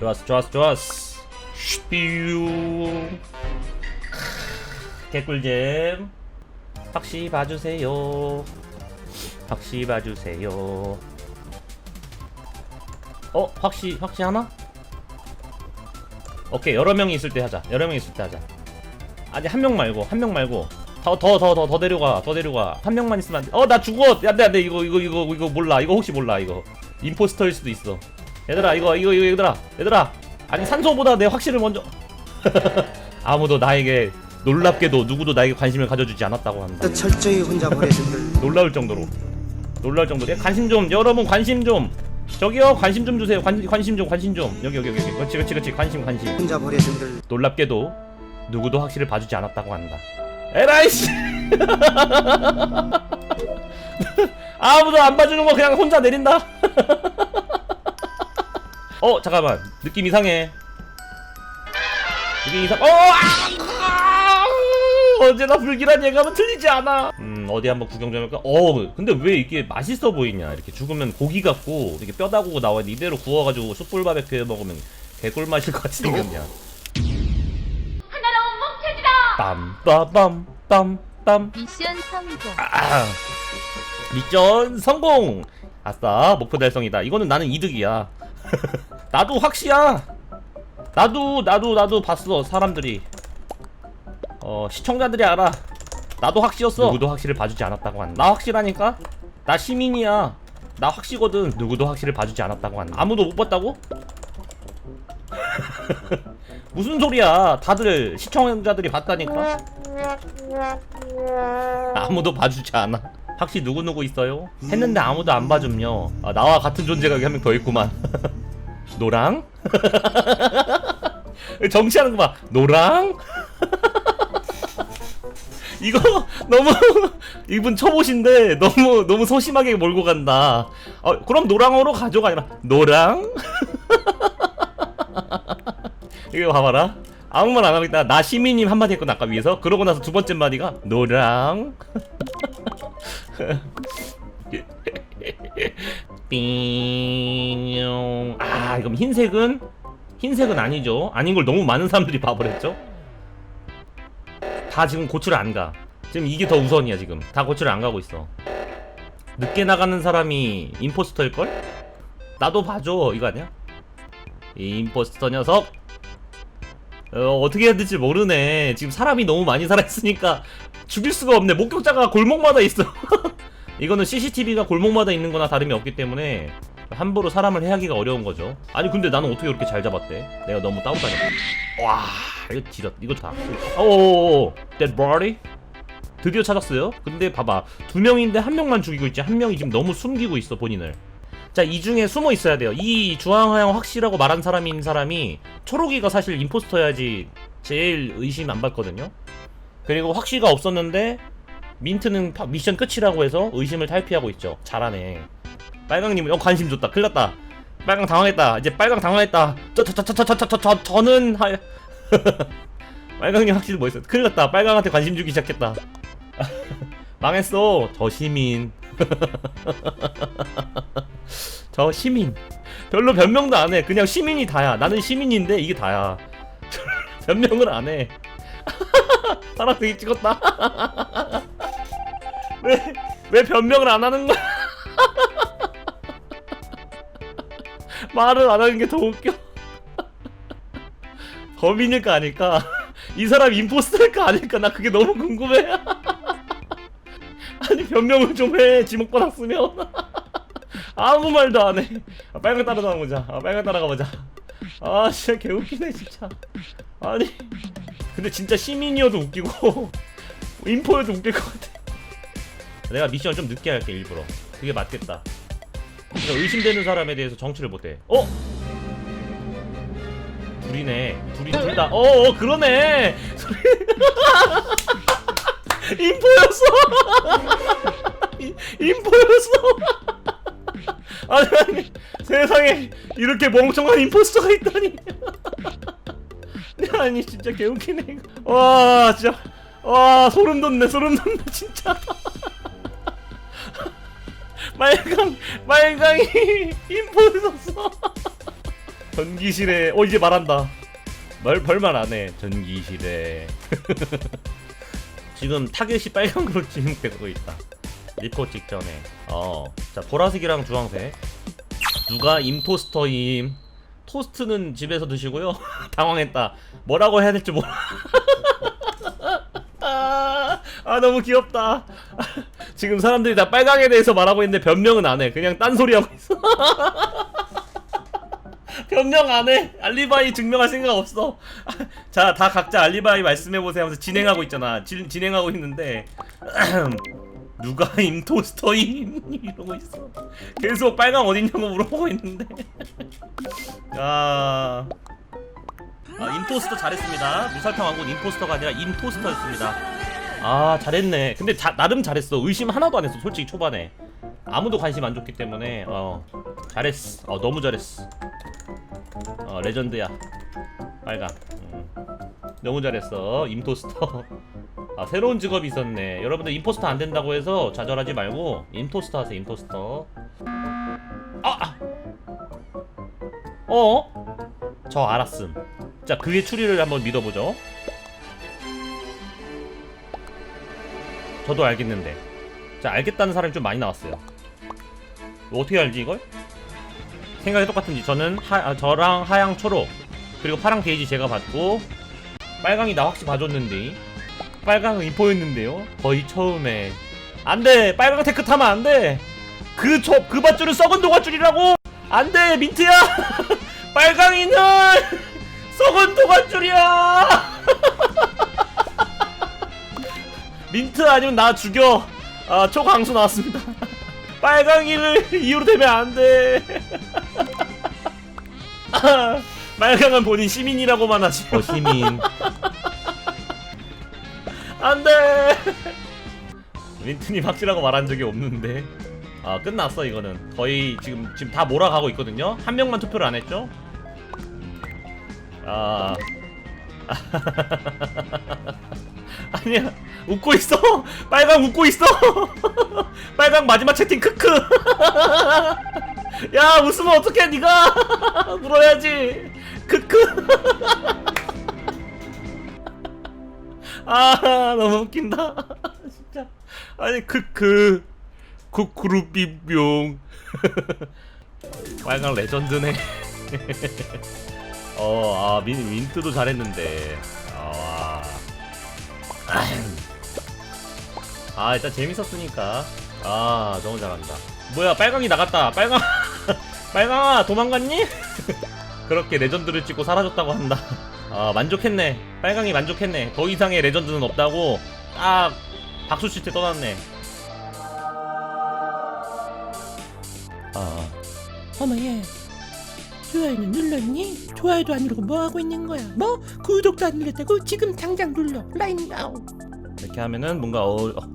좋았어 좋았어 좋았어. 슈삐유. 개꿀잼. 확시 봐주세요. 확시 봐주세요. 어? 확시 확시 하나? 오케이 여러 명이 있을 때 하자. 여러 명이 있을 때 하자. 아니 한 명 말고 한 명 말고. 더 더 더 더 더 데려가 더 데려가. 한 명만 있으면 안돼. 어 나 죽어 야내 안돼 이거 이거 이거 이거 몰라. 이거 혹시 몰라 이거. 임포스터일 수도 있어 얘들아 이거 이거 이거 얘들아. 얘들아 아니 산소보다 내 확실을 먼저. 아무도 나에게 놀랍게도 누구도 나에게 관심을 가져주지 않았다고 한다. 철저히 혼자 보내준들 놀라울 정도로. 놀라울 정도로. 예, 관심 좀 여러분 관심 좀. 저기요 관심 좀 주세요. 관, 관심 좀 관심 좀. 여기 여기 여기. 여기. 그렇지 그렇지 그렇지. 관심 관심. 혼자 보내준들 놀랍게도 누구도 확실을 봐주지 않았다고 한다. 에라이씨! 아무도 안 봐주는 거 그냥 혼자 내린다 어 잠깐만. 느낌 이상해. 느낌 이상 어 아! 언제나 불길한 예감은 틀리지 않아. 음 어디 한번 구경 좀 할까? 어 근데 왜 이게 맛있어 보이냐? 이렇게 죽으면 고기 같고 이렇게 뼈다구고 나와 있는데 이대로 구워가지고 숯불 바베큐 해 먹으면 개꿀 맛일 것 같이 생겼냐 하나로 뭉쳐지다. 빰빠밤 빰빰. 미션 성공. 아, 미션 성공! 아싸 목표 달성이다. 이거는 나는 이득이야 나도 확시야 나도 나도 나도 봤어 사람들이 어 시청자들이 알아 나도 확시였어 누구도 확실을 봐주지 않았다고 한다 나 확실하니까 나 시민이야 나 확시거든 누구도 확실을 봐주지 않았다고 한다 아무도 못 봤다고? 무슨 소리야 다들 시청자들이 봤다니까 아무도 봐주지 않아. 확실히 누구 누구 있어요? 했는데 아무도 안 봐줌요. 아, 나와 같은 존재가 한 명 더 있구만. 노랑? 정치하는 거 봐. 노랑? 이거 너무 이분 초보신데 너무 너무 소심하게 몰고 간다. 어, 그럼 노랑으로 가져가 아니라 노랑? 이거 봐봐라. 아무 말 안 하고 있다. 나 시민님 한마디 했거든 아까 위에서. 그러고 나서 두 번째 마디가 노랑. 삥. 아, 그럼 흰색은 흰색은 아니죠. 아닌 걸 너무 많은 사람들이 봐버렸죠. 다 지금 고추를 안 가. 지금 이게 더 우선이야 지금. 다 고추를 안 가고 있어. 늦게 나가는 사람이 임포스터일 걸? 나도 봐줘 이거 아니야? 이 임포스터 녀석. 어, 어떻게 해야 될지 모르네. 지금 사람이 너무 많이 살아있으니까 죽일 수가 없네. 목격자가 골목마다 있어. 이거는 CCTV가 골목마다 있는 거나 다름이 없기 때문에 함부로 사람을 해하기가 어려운 거죠. 아니 근데 나는 어떻게 그렇게 잘 잡았대? 내가 너무 따오다녔 와 이거 지렸 이거 다. 오오오 dead body? 드디어 찾았어요. 근데 봐봐 두 명인데 한 명만 죽이고 있지 한 명이 지금 너무 숨기고 있어 본인을. 자, 이 중에 숨어 있어야 돼요. 이 주황하양 확실하고 말한 사람인 사람이 초록이가 사실 임포스터여야지 제일 의심 안 받거든요. 그리고 확시가 없었는데 민트는 파- 미션 끝이라고 해서 의심을 탈피하고 있죠. 잘하네. 빨강님, 어 관심 줬다. 큰일 났다. 빨강 당황했다. 이제 빨강 당황했다. 저, 저, 저, 저, 저, 저, 저는 하... 빨강님 확실히 뭐 있어. 큰일 났다. 빨강한테 관심 주기 시작했다. 망했어. 저 시민. 저 시민 별로 변명도 안 해 그냥 시민이 다야 나는 시민인데 이게 다야 변명을 안해 사람 되게 찍었다 왜, 왜 변명을 안 하는 거야 말을 안 하는 게 더 웃겨 범인일까 아닐까 이 사람 임포스터일까 아닐까 나 그게 너무 궁금해 아니 변명을 좀 해 지목 받았으면 아무 말도 안 해. 아, 빨강 따라가 보자. 아, 빨강 따라가 보자. 아, 진짜 개웃기네, 진짜. 아니. 근데 진짜 시민이어도 웃기고, 인포여도 웃길 것 같아. 내가 미션 좀 늦게 할게, 일부러. 그게 맞겠다. 그러니까 의심되는 사람에 대해서 정치를 못해. 어? 둘이네. 둘이, 둘 다. 어, 어, 그러네. 인포였어. 인- 인포였어. 아니 아니 세상에 이렇게 멍청한 임포스터가 있다니 아니 진짜 개웃기네 와 진짜 와 소름 돋네 소름 돋네 진짜 빨강 빨강이 임포였어 전기실에 어 이제 말한다. 말 별말 안해 전기실에. 지금 타겟이 빨간으로 진행되고 있다. 리포 직전에. 어자 보라색이랑 주황색. 누가 임토스터임? 토스트는 집에서 드시고요. 당황했다. 뭐라고 해야 될지 몰라. 아, 아 너무 귀엽다 지금 사람들이 다 빨강에 대해서 말하고 있는데 변명은 안 해. 그냥 딴소리 하고 있어. 변명 안 해. 알리바이 증명할 생각 없어. 자 다 각자 알리바이 말씀해 보세요 하면서 진행하고 있잖아. 진, 진행하고 있는데. 누가 임토스터임 이러고 있어. 계속 빨강 어딨냐고 물어보고 있는데. 아, 아 임토스터 잘했습니다. 무설탕 왕국 임포스터가 아니라 임토스터였습니다 아 잘했네. 근데 자, 나름 잘했어. 의심 하나도 안 했어 솔직히 초반에. 아무도 관심 안 줬기 때문에 어. 잘했어. 어 너무 잘했어. 어 레전드야. 빨강 음. 너무 잘했어. 임토스터. 아 새로운 직업이 있었네. 여러분들 임포스터 안 된다고 해서 좌절하지 말고 임토스터 하세요 임토스터. 아! 아! 어? 저 알았음. 자 그의 추리를 한번 믿어보죠 저도 알겠는데. 자 알겠다는 사람이 좀 많이 나왔어요. 이거 어떻게 알지 이걸? 생각이 똑같은지. 저는 하, 아, 저랑 하양 초록 그리고 파랑 게이지 제가 받고 빨강이 나 확실히 봐줬는데 빨강은 인포였는데요? 거의 처음에. 안돼! 빨강 테크 타면 안돼! 그, 저, 그 밧줄은 썩은 도가줄이라고! 안돼! 민트야! 빨강이는 썩은 도가줄이야 민트 아니면 나 죽여. 아 초강수 나왔습니다. 빨강이를 이유로 대면 안돼. 아, 빨강은 본인 시민이라고만 하지 어 시민. 안돼. 민트님 확실하고 말한 적이 없는데. 아 끝났어 이거는. 거의 지금 지금 다 몰아가고 있거든요. 한 명만 투표를 안 했죠? 아 아니야. 웃고 있어? 빨강 웃고 있어? 빨강 마지막 채팅 크크. 야 웃으면 어떡해 니가? 울어야지. 크크. 아 너무 웃긴다. 진짜. 아니 크크. 쿠쿠루비뿅 빨강 레전드네. 어아 민 민트도 잘했는데. 아, 아 일단 재밌었으니까. 아 너무 잘한다. 뭐야 빨강이 나갔다. 빨강 빨강아 도망갔니? 그렇게 레전드를 찍고 사라졌다고 한다. 아 만족했네. 빨강이 만족했네. 더 이상의 레전드는 없다고 딱 박수 칠 때 떠났네. 아. 어머 예 좋아요는 눌렀니? 좋아요도 안 누르고 뭐 하고 있는 거야? 뭐? 구독도 안 눌렀다고? 지금 당장 눌러 라인 아웃 이렇게 하면은 뭔가 어, 어,